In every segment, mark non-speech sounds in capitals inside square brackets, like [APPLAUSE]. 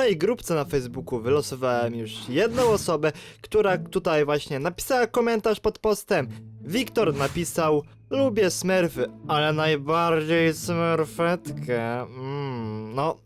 mojej grupce na Facebooku wylosowałem już jedną osobę, która tutaj właśnie napisała komentarz pod postem. Wiktor napisał, lubię smurfy, ale najbardziej smurfetkę. Mm, no...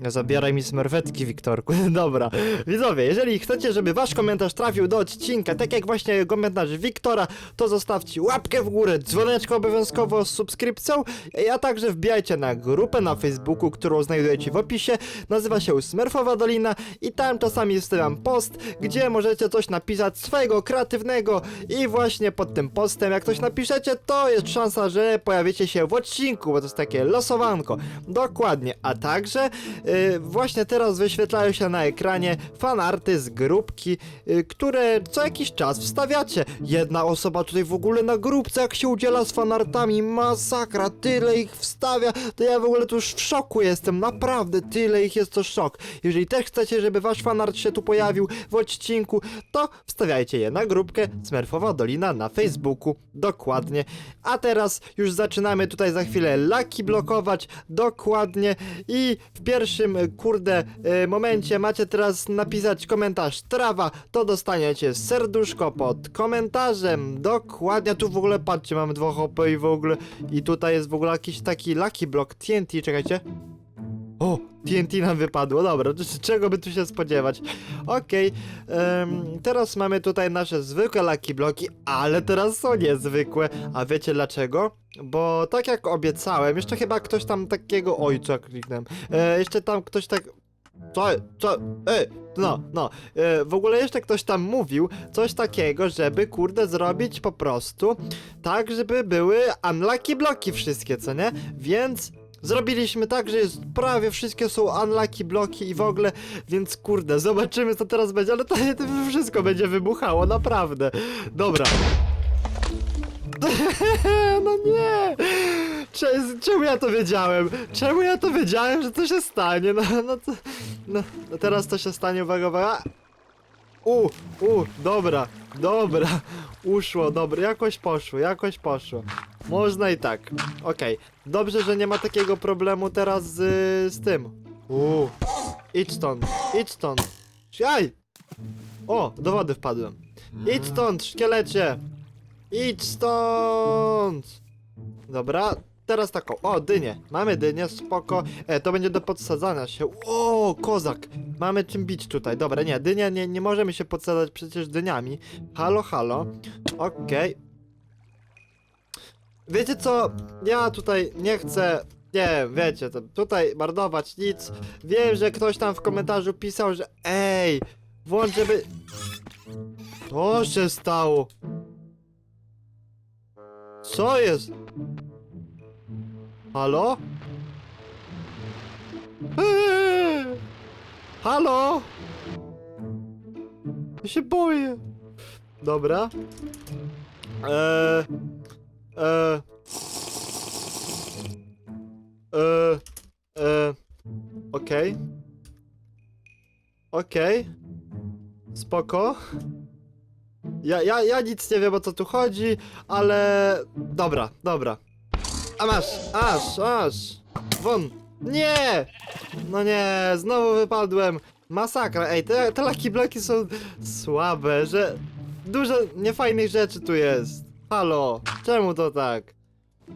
Zabieraj mi smerwetki, Wiktorku. [LAUGHS] Dobra. Widzowie, jeżeli chcecie, żeby wasz komentarz trafił do odcinka, tak jak właśnie komentarz Wiktora, to zostawcie łapkę w górę, dzwoneczko obowiązkowo z subskrypcją, a także wbijajcie na grupę na Facebooku, którą znajdujecie w opisie. Nazywa się Smurfowa Dolina i tam czasami wstawiam post, gdzie możecie coś napisać swojego kreatywnego i właśnie pod tym postem, jak coś napiszecie, to jest szansa, że pojawicie się w odcinku, bo to jest takie losowanko. Dokładnie, a także y, właśnie teraz wyświetlają się na ekranie fanarty z grupki, y, które co jakiś czas wstawiacie. Jedna osoba tutaj w ogóle na grupce, jak się udziela z fanartami, masakra, tyle ich wstawia, to ja w ogóle tu już w szoku jestem, naprawdę tyle ich jest to szok. Jeżeli też chcecie, żeby wasz fanart się tu pojawił w odcinku, to wstawiajcie je na grupkę Smurfowa Dolina na Facebooku, dokładnie. A teraz już zaczynamy tutaj za chwilę laki blokować, dokładnie i w pierwszym, e, kurde, e, momencie macie teraz napisać komentarz trawa, to dostaniecie serduszko pod komentarzem, dokładnie, tu w ogóle patrzcie, mamy dwa hopy i w ogóle, i tutaj jest w ogóle jakiś taki lucky block TNT, czekajcie. O, TNT nam wypadło, dobra, czego by tu się spodziewać? Okej, teraz mamy tutaj nasze zwykłe lucky bloki, ale teraz są niezwykłe, a wiecie dlaczego? Bo tak jak obiecałem, jeszcze chyba ktoś tam takiego, oj, co kliknąłem, e, jeszcze tam ktoś tak, co, co, ej, no, no, e, w ogóle jeszcze ktoś tam mówił coś takiego, żeby kurde zrobić po prostu tak, żeby były unlucky bloki wszystkie, co nie? Więc Zrobiliśmy tak, że jest prawie wszystkie są unlucky bloki i w ogóle, więc kurde, zobaczymy co teraz będzie, ale to, to wszystko będzie wybuchało, naprawdę. Dobra. [LAUGHS] No nie! Cze- Czemu ja to wiedziałem? Czemu ja to wiedziałem, że to się stanie? No, no, to, no, no teraz to się stanie, uwaga, uwaga. U, u, dobra, dobra, [LAUGHS] uszło, dobra, jakoś poszło, jakoś poszło. Można i tak, okej. Dobrze, że nie ma takiego problemu teraz z, z tym. U, idź stąd, idź stąd. Aj! O, do wody wpadłem. Idź stąd, szkielecie! Idź stąd! Dobra, teraz taką. O, dynię. Mamy dynię, spoko. E, to będzie do podsadzania się. O, kozak. Mamy czym bić tutaj. Dobra, nie, dynia nie, nie możemy się podsadzać przecież dyniami. Halo, halo. Okej. Wiecie co? Ja tutaj nie chcę. Nie wiecie, tutaj marnować nic. Wiem, że ktoś tam w komentarzu pisał, że ej, włącz, żeby. Co się stało? Co jest? Halo? [LAUGHS] Halo? Ja się boję. Dobra. Eee. Eee. Eee. Eee. Okej. Okej. Spoko. Ja, ja, ja nic nie wiem o co tu chodzi, ale... Dobra, dobra. A masz, aż, aż. Won. Nie! No nie, znowu wypadłem. Masakra, ej, te, te lucky bloki są słabe, że... Dużo niefajnych rzeczy tu jest. Halo, czemu to tak?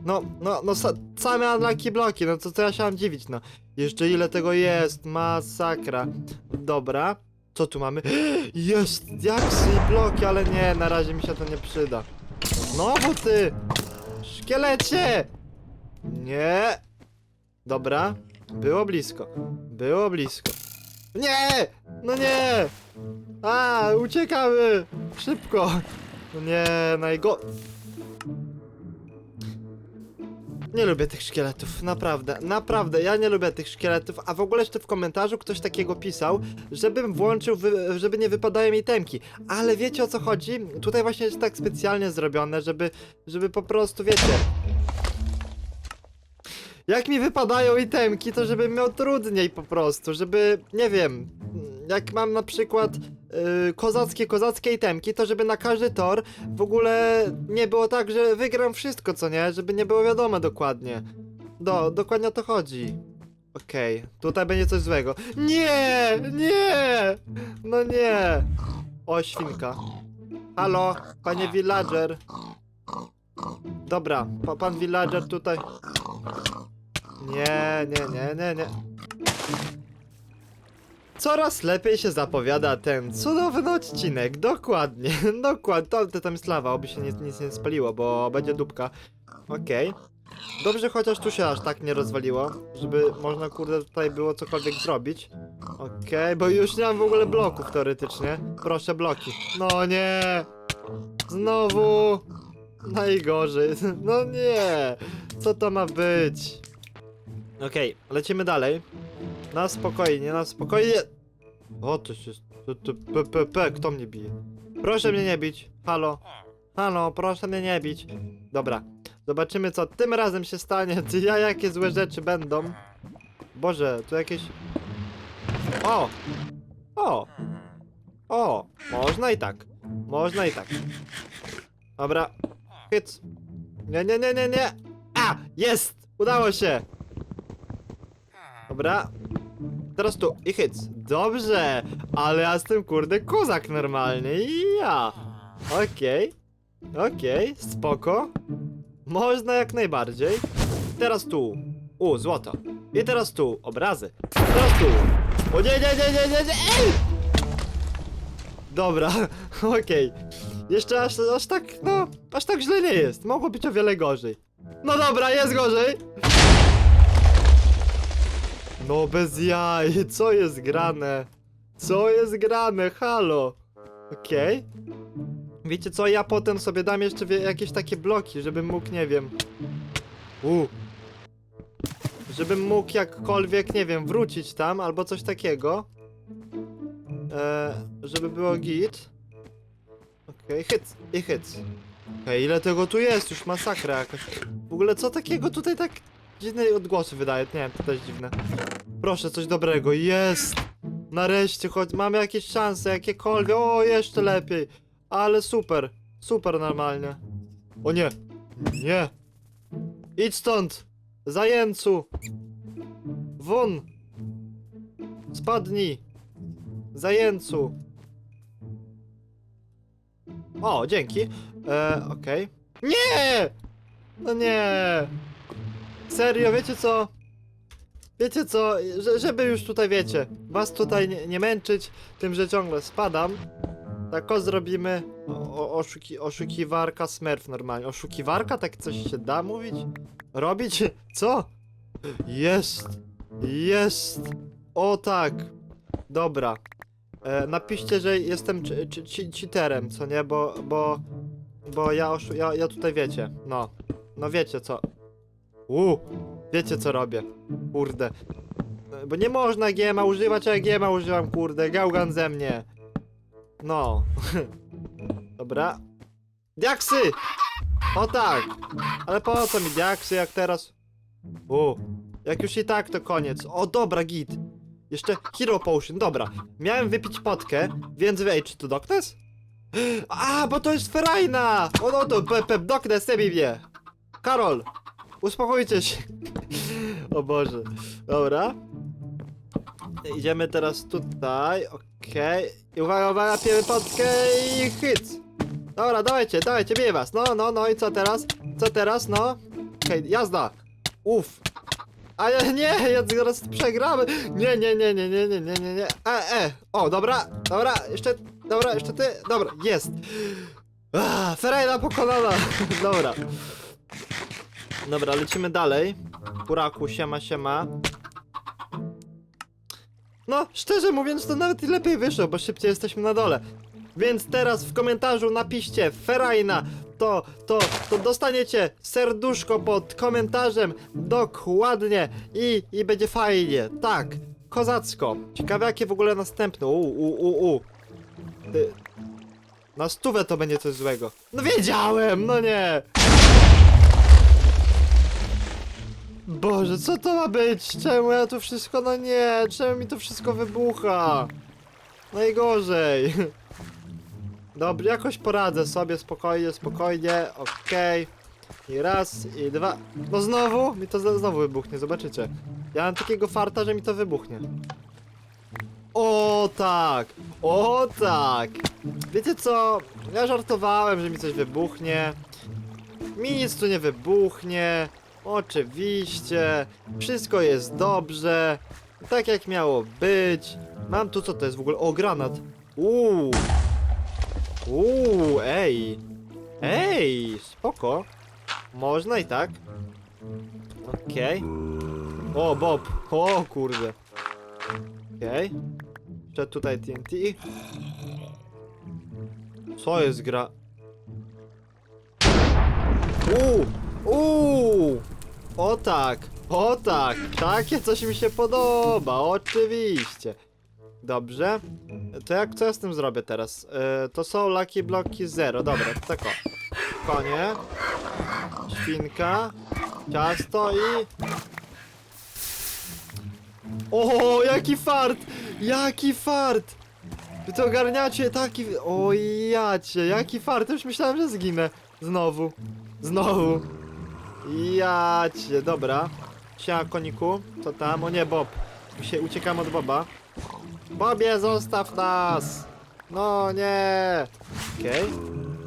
No, no, no, sa same unlucky bloki, no co, co ja się mam dziwić, no. Jeszcze ile tego jest, masakra. Dobra, co tu mamy? [GASPS] Jest, diaksy i bloki, ale nie, na razie mi się to nie przyda. Znowu ty! Szkielecie! Nie! Dobra, było blisko. Było blisko. Nie! No nie! A, uciekamy! Szybko! No nie, najgo... Nie lubię tych szkieletów, naprawdę, naprawdę, ja nie lubię tych szkieletów, a w ogóle jeszcze w komentarzu ktoś takiego pisał, żebym włączył, wy, żeby nie wypadały mi temki, ale wiecie o co chodzi? Tutaj właśnie jest tak specjalnie zrobione, żeby, żeby po prostu, wiecie... Jak mi wypadają itemki, to żebym miał trudniej po prostu, żeby, nie wiem, jak mam na przykład yy, kozackie, kozackie itemki, to żeby na każdy tor w ogóle nie było tak, że wygram wszystko, co nie? Żeby nie było wiadomo dokładnie. Do, dokładnie o to chodzi. Okej, tutaj będzie coś złego. Nie, nie, no nie. O, świnka. Halo, panie villager. Dobra, pa, pan villager tutaj. Nie, nie, nie, nie, nie. Coraz lepiej się zapowiada ten cudowny odcinek. Dokładnie, [LAUGHS] dokładnie. To, to tam jest lawa, oby się nic, nic nie spaliło, bo będzie dupka. Okej. Dobrze, chociaż tu się aż tak nie rozwaliło, żeby można kurde tutaj było cokolwiek zrobić. Okej, bo już nie mam w ogóle bloków teoretycznie. Proszę bloki. No nie! Znowu! Najgorzej. [LAUGHS] No nie! Co to ma być? Okej, lecimy dalej. Na spokojnie, na spokojnie. O, to się... To, p, p, p, kto mnie bije? Proszę mnie nie bić. Halo. Halo, proszę mnie nie bić. Dobra. Zobaczymy, co tym razem się stanie. [LAUGHS] Ty ja, jakie złe rzeczy będą. Boże, tu jakieś... O! O! O! Można i tak. Można i tak. Dobra. Hyc. Nie, nie, nie, nie, nie! A! Jest! Udało się! Dobra. Teraz tu. I hyc. Dobrze! Ale ja jestem kurde kozak normalny. I ja. Okej. Okej, spoko. Można jak najbardziej. Teraz tu. U, złoto. I teraz tu. Obrazy. Teraz tu. O nie, nie, nie, nie, nie, nie. Ej! Dobra, [LAUGHS] okej. Jeszcze aż, aż tak, no, aż tak źle nie jest. Mogło być o wiele gorzej. No dobra, jest gorzej. No bez jaj, co jest grane? Co jest grane? Halo. Okej. Wiecie co, ja potem sobie dam jeszcze jakieś takie bloki, żebym mógł, nie wiem. U. Żebym mógł jakkolwiek, nie wiem, wrócić tam albo coś takiego. E, żeby było git. Okej, hyc i hyc. Okej, ile tego tu jest? Już masakra jakaś. W ogóle co takiego tutaj tak dziwne odgłosy wydaje? Nie wiem, to też dziwne. Proszę, coś dobrego. Jest! Nareszcie, choć mamy jakieś szanse, jakiekolwiek. O, jeszcze lepiej. Ale super. Super normalnie. O nie. Nie. Idź stąd. Zajęcu. Won. Spadnij. Zajęcu. O, dzięki. E, okej. Nie! No nie. Serio, wiecie co? Wiecie co, że, żeby już tutaj, wiecie, was tutaj nie, nie męczyć tym, że ciągle spadam, tak o zrobimy. O, oszuki, oszukiwarka smurf normalnie. Oszukiwarka? Tak coś się da mówić? Robić? [LAUGHS] Co? Jest! Jest! O tak! Dobra. E, napiszcie, że jestem cheaterem, co nie? Bo, bo, bo ja, oszu- ja, ja tutaj wiecie, no. No wiecie co. U, wiecie co robię. Kurde. Bo nie można GMA używać, a ja GMA używam, kurde. Gałgan ze mnie. No. [LAUGHS] Dobra. Diaksy! O tak! Ale po co mi diaksy, jak teraz? U, jak już i tak to koniec. O dobra, git. Jeszcze Hero Potion, dobra. Miałem wypić potkę, więc wej, czy to Darkness? [GASPS] A, bo to jest Ferajna! O no to, pep, bij mnie. Karol, uspokójcie się. o Boże. Dobra. Idziemy teraz tutaj, okej. I uwaga, uwaga, pijemy potkę i hyc. Dobra, dawajcie, dawajcie, biję was. No, no, no i co teraz? Co teraz, no? Okej, jazda. Uff. A ja nie, ja zaraz przegramy. Nie, nie, nie, nie, nie, nie, nie, nie, nie. E, e. O, dobra, dobra, jeszcze, dobra, jeszcze ty. Dobra, jest. Ah, Ferreira pokonana. [LAUGHS] dobra. Dobra, lecimy dalej. Buraku, siema, siema. No, szczerze mówiąc, to nawet lepiej wyszło, bo szybciej jesteśmy na dole. Więc teraz w komentarzu napiszcie Ferajna, to, to, to dostaniecie serduszko pod komentarzem dokładnie i, i będzie fajnie, tak, kozacko. Ciekawe jakie w ogóle następne, u, u, u, u. Ty, na stówę to będzie coś złego. No wiedziałem, no nie. Boże, co to ma być? Czemu ja to wszystko, no nie, czemu mi to wszystko wybucha? Najgorzej. [LAUGHS] Dobrze, jakoś poradzę sobie, spokojnie, spokojnie, okej. I raz, i dwa. No znowu? Mi to znowu wybuchnie, zobaczycie. Ja mam takiego farta, że mi to wybuchnie. O tak! O tak! Wiecie co? Ja żartowałem, że mi coś wybuchnie. Mi nic tu nie wybuchnie. Oczywiście. Wszystko jest dobrze. Tak jak miało być. Mam tu co to jest w ogóle? O, granat. Uuu. Uuu, ej. Ej, spoko. Można i tak. Okej. O, Bob. O, kurde. Okej. Jeszcze tutaj TNT. Co jest gra? Uuu! Uuu! O tak! O tak! Takie coś mi się podoba, oczywiście. Dobrze. To jak, co ja z tym zrobię teraz? E, to są Lucky Bloki 0, dobra, tak o. Konie. Świnka. Ciasto i... O, jaki fart! Jaki fart! Wy to ogarniacie taki... O jacie, jaki fart! Już myślałem, że zginę. Znowu. Znowu. Jacie, dobra. Siema, koniku. Co tam? O nie, Bob. Mi się od Boba. Bobie, zostaw nas! No nie! Okej.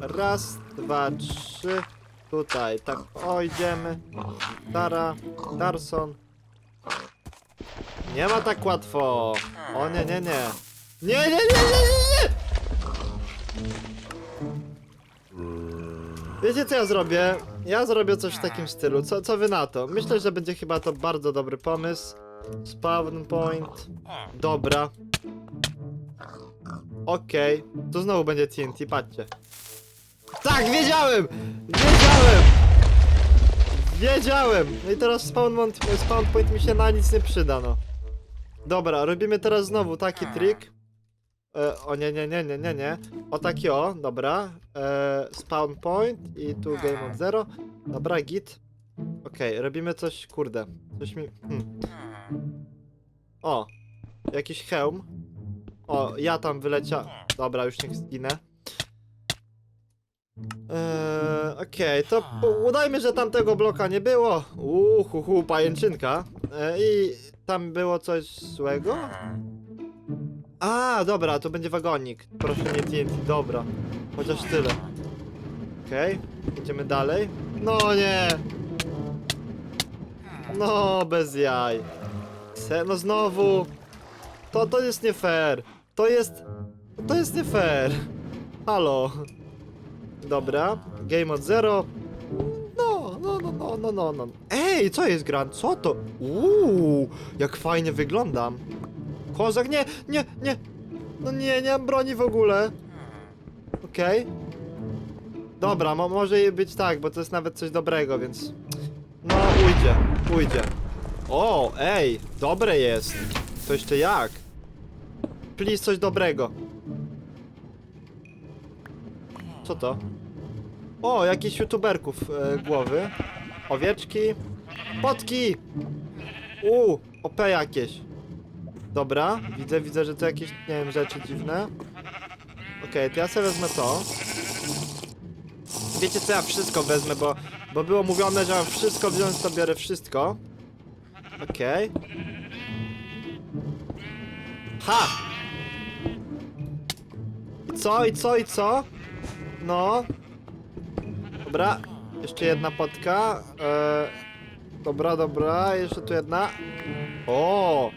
Raz, dwa, trzy. Tutaj, tak, o, idziemy. Tara, Darson. Nie ma tak łatwo. O nie, nie, nie. Nie, nie, nie, nie, nie, Wiecie co ja zrobię? Ja zrobię coś w takim stylu. Co, co wy na to? Myślę, że będzie chyba to bardzo dobry pomysł. Spawn point. Dobra. Okej. To znowu będzie TNT, patrzcie. Tak, wiedziałem! Wiedziałem! Wiedziałem! No i teraz spawn, mont, spawn point mi się na nic nie przyda, no. Dobra, robimy teraz znowu taki trik. E, o nie, nie, nie, nie, nie, nie. O taki o, dobra. E, spawn point i tu game on zero. Dobra, git. Okej, robimy coś, kurde. Coś mi... Hmm. O, jakiś hełm. O, ja tam wylecia... Dobra, już niech zginę. Eee, Okej, to po- udajmy, że tamtego bloka nie było. Uhu, hu, pajęczynka. E, I tam było coś złego? A, dobra, to będzie wagonik. Proszę nie TNT, dobra. Chociaż tyle. Okej, idziemy dalej. No nie! No, bez jaj. Se, no znowu. To, to jest nie fair. To jest... To jest nie fair. Halo. Dobra, game od zero. No, no, no, no, no, no, no. Ej, co jest gran? Co to? Uuu, jak fajnie wyglądam. Kozak, nie, nie, nie. No nie, nie mam broni w ogóle. Okej. Dobra, mo może być tak, bo to jest nawet coś dobrego, więc... No, ujdzie, ujdzie. O, ej, dobre jest. To jeszcze jak? Please, coś dobrego. Co to? O, jakiś youtuberków e, głowy. Owieczki. Potki! U, OP jakieś. Dobra, widzę, widzę, że to jakieś, nie wiem, rzeczy dziwne. Okej, to ja sobie wezmę to. Wiecie co, ja wszystko wezmę, bo, bo było mówione, że mam wszystko wziąć, to biorę wszystko. Okej. Ha! I co, i co, i co? No. Dobra, jeszcze jedna potka. E, dobra, dobra, jeszcze tu jedna. O!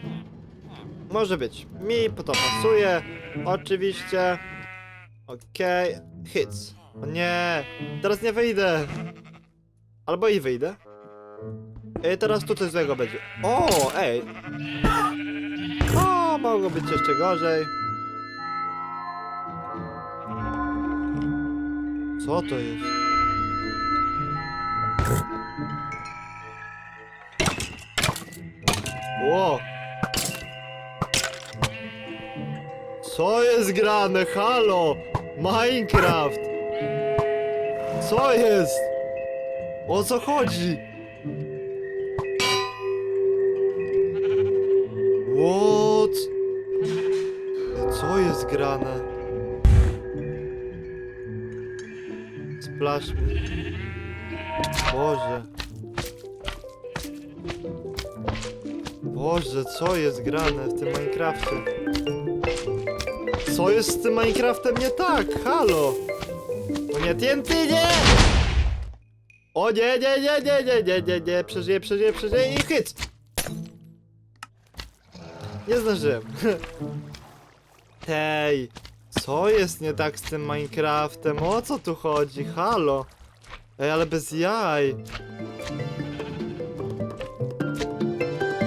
Może być. Mi to pasuje. Oczywiście. Okej. Hits. O nie. Teraz nie wyjdę. Albo i wyjdę. I teraz tu coś złego będzie. O, ej. O, mogło być jeszcze gorzej. Co to jest? Ło! Co jest grane? Halo! Minecraft! Co jest? O co chodzi? What? Co jest grane? Splash me. Boże. Boże, co jest grane w tym Minecrafcie? Co jest z tym Minecraftem nie tak? Halo! O nie, TNT, nie! O nie, nie, nie, nie, nie, nie, nie, nie, przeżyję, przeżyję, przeżyję i hyc! Nie zdążyłem. [LAUGHS] Tej, co jest nie tak z tym Minecraftem? O co tu chodzi? Halo? Ej, ale bez jaj.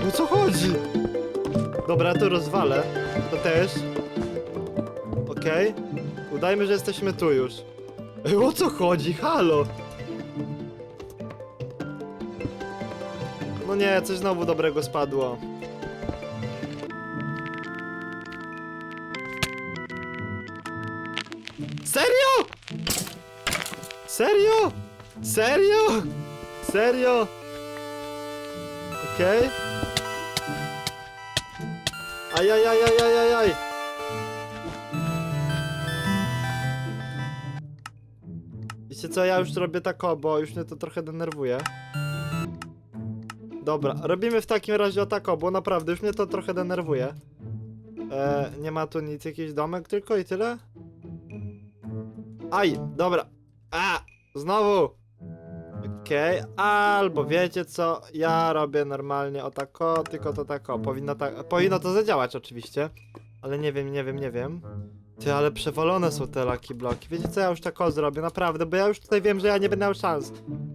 O co chodzi? Dobra, to rozwalę. To też. Okej. Udajmy, że jesteśmy tu już. Ej, o co chodzi? Halo! No nie, coś znowu dobrego spadło. Serio? Serio? Serio? Serio? Okej. Ajajajajajajaj. Wiecie co, ja już robię tak bo już mnie to trochę denerwuje. Dobra, robimy w takim razie o tak bo naprawdę już mnie to trochę denerwuje. E, nie ma tu nic, jakiś domek tylko i tyle? Aj, dobra. A, znowu. Okej, albo wiecie co, ja robię normalnie o tako, tylko to tako. Powinno, tak, powinno to zadziałać oczywiście. Ale nie wiem, nie wiem, nie wiem. Ty, ale przewalone są te laki bloki. Wiecie co, ja już tako zrobię, naprawdę, bo ja już tutaj wiem, że ja nie będę miał szans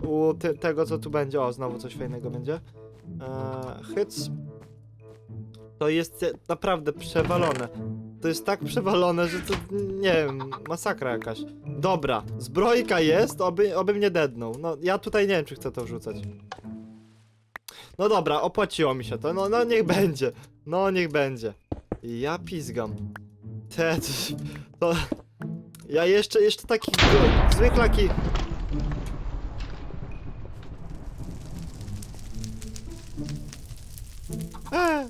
u ty, tego, co tu będzie. O, znowu coś fajnego będzie. Eee, hyc. To jest e, naprawdę przewalone. To jest tak przewalone, że to, nie wiem, masakra jakaś. Dobra, zbrojka jest, oby, oby mnie dednął. No, ja tutaj nie wiem, czy chcę to wrzucać. No dobra, opłaciło mi się to, no, no niech będzie. No, niech będzie. Ja pizgam. Te, to... Ja jeszcze, jeszcze taki zwykły taki... Eee.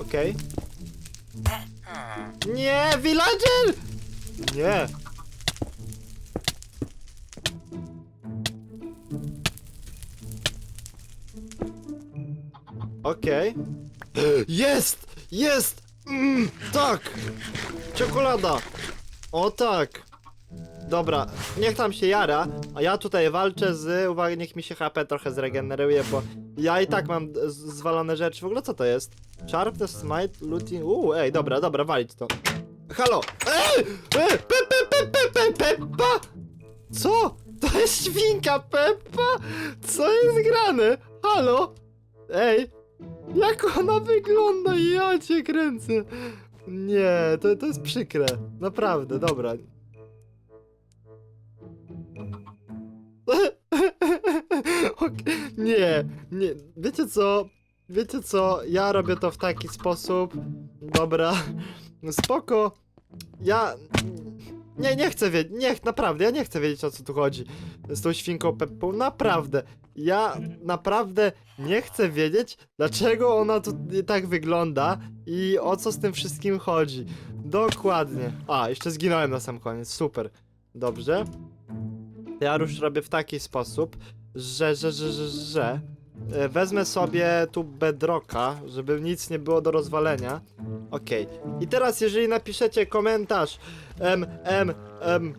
Okej. Nie, villager! Nie. Okej. Jest! Jest! Mm, tak! Czekolada! O tak! Dobra, niech tam się jara, a ja tutaj walczę z... Uwaga, niech mi się HP trochę zregeneruje, bo ja i tak mam z- zwalone rzeczy. W ogóle co to jest? Sharpness, smite, looting... Uuu, ej, dobra, dobra, walić to. Halo! Ej! Ej! Pe, pe, pe, pe, pe, Peppa! Co? To jest świnka Peppa? Co jest grane? Halo? Ej! Jak ona wygląda? Ja cię kręcę! Nie, to, to jest przykre. Naprawdę, dobra. [LAUGHS] Nie, nie. Wiecie co? Wiecie co? Ja robię to w taki sposób. Dobra. Spoko. Ja. Nie, nie chcę wiedzieć. Nie, naprawdę, ja nie chcę wiedzieć o co tu chodzi. Z tą świnką Peppą. Naprawdę. Ja naprawdę nie chcę wiedzieć, dlaczego ona tu tak wygląda i o co z tym wszystkim chodzi. Dokładnie. A, jeszcze zginąłem na sam koniec. Super. Dobrze. Ja już robię w taki sposób, że, że, że, że, że e, wezmę sobie tu bedrocka, żeby nic nie było do rozwalenia. Okej. I teraz jeżeli napiszecie komentarz em, em, em,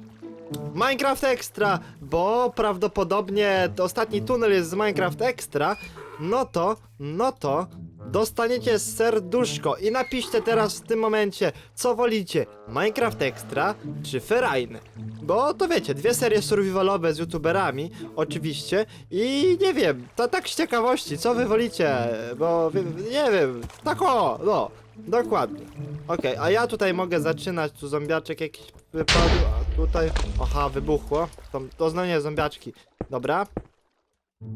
Minecraft Extra, bo prawdopodobnie to ostatni tunel jest z Minecraft Extra, no to, no to dostaniecie serduszko i napiszcie teraz w tym momencie, co wolicie, Minecraft Extra czy Ferajny. Bo to wiecie, dwie serie survivalowe z youtuberami, oczywiście, i nie wiem, to tak z ciekawości, co wy wolicie, bo nie wiem, tak o, no, dokładnie. Okej, a ja tutaj mogę zaczynać, tu zombiaczek jakiś wypadł, a tutaj, aha, wybuchło, to, to zombiaczki, dobra.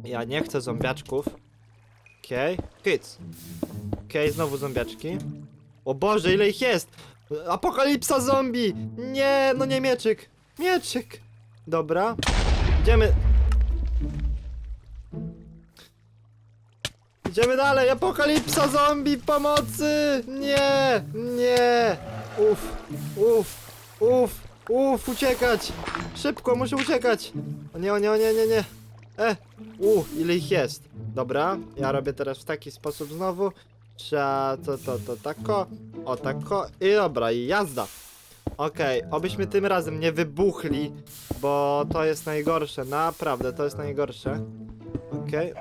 Ja nie chcę zombiaczków. Okej, kids. Okej, znowu zombiaczki. O Boże, ile ich jest! Apokalipsa zombie! Nie, no nie mieczyk. Mieczyk. Dobra. Idziemy. Idziemy dalej. Apokalipsa zombie pomocy! Nie, nie. Uf, uf, uf, uf, uciekać. Szybko, muszę uciekać. O nie, o nie, o nie, nie, nie. E, u, ile ich jest. Dobra, ja robię teraz w taki sposób znowu. Trzeba to, to, to, tako, o tako i dobra, i jazda. Okej, obyśmy tym razem nie wybuchli, bo to jest najgorsze, naprawdę, to jest najgorsze. Okej,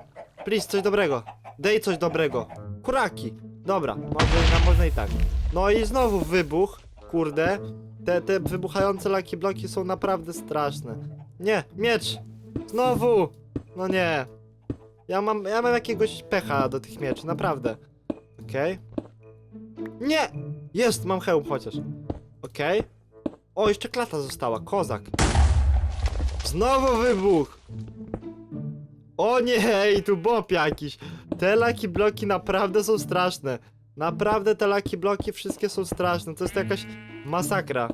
please, coś dobrego, daj coś dobrego. Kuraki, dobra, może, można i tak. No i znowu wybuch, kurde. Te, te wybuchające laki bloki są naprawdę straszne. Nie, miecz! Znowu! No nie. Ja mam, ja mam jakiegoś pecha do tych mieczy, naprawdę. Okej. Nie! Jest, mam hełm chociaż. Okej. O, jeszcze klata została, kozak. Znowu wybuch! O nie, i tu bob jakiś. Te laki bloki naprawdę są straszne. Naprawdę te laki bloki wszystkie są straszne. To jest jakaś masakra.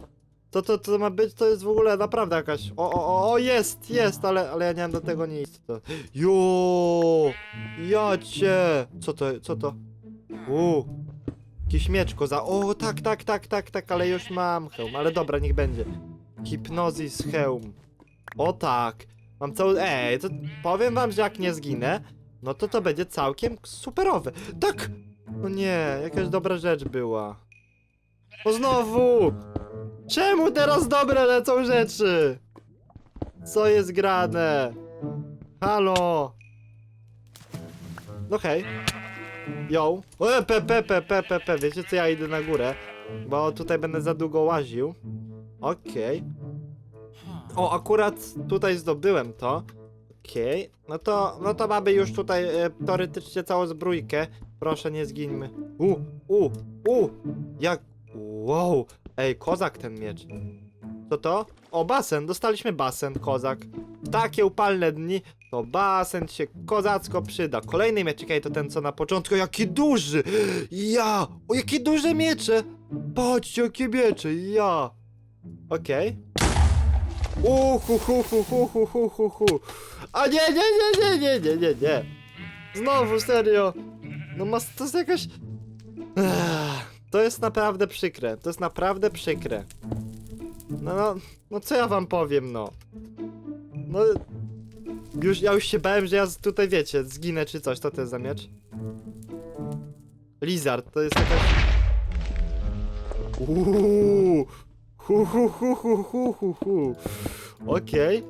To, to, to ma być, to jest w ogóle naprawdę jakaś. O, o, o, jest, jest, ale, ale ja nie mam do tego nic. To... Jo. Co to, co to? U, jakiś miecz koza. O, tak, tak, tak, tak, tak, ale już mam hełm, ale dobra, niech będzie. Hipnozis hełm. O tak, mam cały. Ej, to powiem wam, że jak nie zginę, no to to będzie całkiem superowe. Tak! No nie, jakaś dobra rzecz była. O znowu! Czemu teraz dobre lecą rzeczy? Co jest grane? Halo? No hej. Yo. E, pe, pe, pe, pe, pe, pe. Wiecie co, ja idę na górę, bo tutaj będę za długo łaził. Okej. O, akurat tutaj zdobyłem to. Okej. No to, no to mamy już tutaj e, teoretycznie całą zbrójkę. Proszę, nie zgińmy. U, u, u. Jak, wow. Ej, kozak ten miecz. Co to? O, basen. Dostaliśmy basen, kozak. W takie upalne dni to basen się kozacko przyda. Kolejny miecz, czekaj, to ten co na początku. Jaki duży! Ja! O, jakie duże miecze! Patrzcie, jakie miecze! Ja! Okej. Uhu, hu, hu, hu, hu, hu, hu, hu. A nie, nie, nie, nie, nie, nie, nie, nie. Znowu, serio. No mas, to jest jakaś... Ech, to jest naprawdę przykre. To jest naprawdę przykre. No, no, no co ja wam powiem, no. No... Już, ja już się bałem, że ja z- tutaj, wiecie, zginę czy coś. To to jest za miecz? Lizard, to jest jakaś... Uuu, hu, hu, hu, hu, hu, hu, hu. Okej.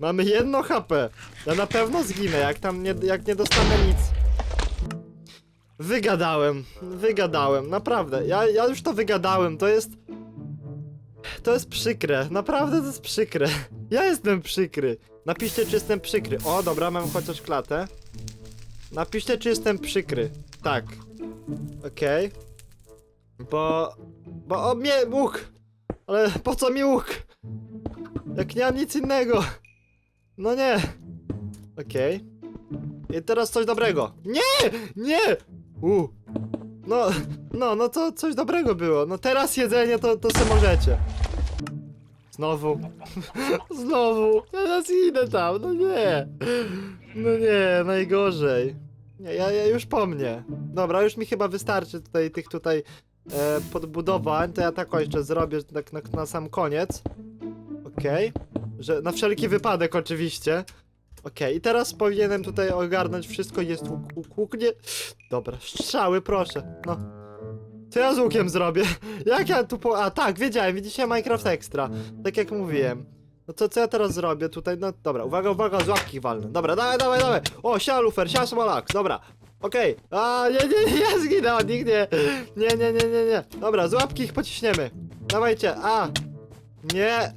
Mamy jedno HP. Ja na pewno zginę, jak tam nie, jak nie dostanę nic. Wygadałem, wygadałem, naprawdę. Ja, ja już to wygadałem, to jest... To jest przykre, naprawdę to jest przykre. Ja jestem przykry. Napiszcie, czy jestem przykry. O, dobra, mam chociaż klatę. Napiszcie, czy jestem przykry. Tak. Okej. Bo... Bo o mnie łuk! Ale po co mi łuk? Jak nie mam nic innego. No nie. Okej. I teraz coś dobrego. Nie! Nie! U. No, no, no to coś dobrego było. No teraz jedzenie to, to se możecie. Znowu. [LAUGHS] Znowu. Teraz idę tam, no nie. No nie, najgorzej. Nie, ja, ja już po mnie. Dobra, już mi chyba wystarczy tutaj tych tutaj e, podbudowań. To ja tak jeszcze zrobię tak na, na sam koniec. Okej. Że na wszelki wypadek oczywiście. Okej, i teraz powinienem tutaj ogarnąć wszystko. Jest łuk, łuk, łuk, nie... Dobra, strzały, proszę. No. Co ja z łukiem zrobię? [LAUGHS] Jak ja tu po... A, tak, wiedziałem, widzicie Minecraft Extra. Tak jak mówiłem. No to co ja teraz zrobię tutaj? No dobra, uwaga, uwaga, z łapki walne. Dobra, dawaj, dawaj, dawaj. O, sia lufer, sia smolak, dobra. Okej. A, nie, nie, nie, [LAUGHS] ja nich, nie. Nie, nie, nie, nie, nie. Dobra, z łapki ich pociśniemy. Dawajcie, a. Nie.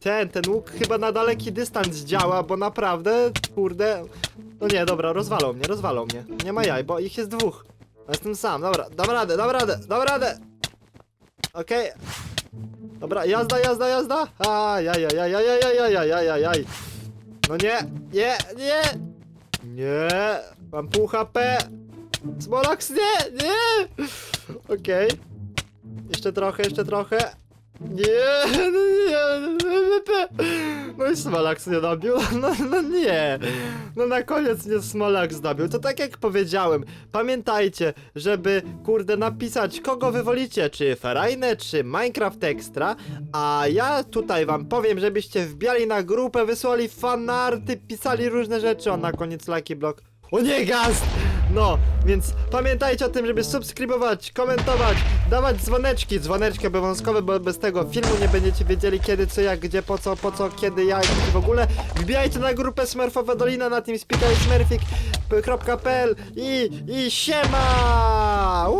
Ten, ten łuk chyba na daleki dystans działa, bo naprawdę, kurde... No nie, dobra, rozwalą mnie, rozwalą mnie. Nie ma jaj, bo ich jest dwóch. Jestem sam, dobra, dam radę, dam radę, dam radę! Okej. Dobra, jazda, jazda, jazda! A, jaj, jaj, jaj, jaj, jaj, jaj, jaj, jaj, jaj, jaj. No nie, nie, nie! Nie! Mam pół HP! Smolax, nie, nie! Okej. Jeszcze trochę, jeszcze trochę. Nie, no nie, no i Smolax nie dobił, [LAUGHS] no, no nie, no na koniec nie Smolax dobił, to tak jak powiedziałem, pamiętajcie, żeby kurde napisać kogo wy wolicie, czy Ferajnę, czy Minecraft Extra, a ja tutaj wam powiem, żebyście wbijali na grupę, wysłali fanarty, pisali różne rzeczy, o na koniec Lucky Block, o nie gast! No, więc pamiętajcie o tym, żeby subskrybować, komentować, dawać dzwoneczki, dzwoneczki obowiązkowe, bo bez tego filmu nie będziecie wiedzieli kiedy, co, jak, gdzie, po co, po co, kiedy, jak i w ogóle. Wbijajcie na grupę Smurfowa Dolina na TeamSpeak i smurfik.pl i, i siema!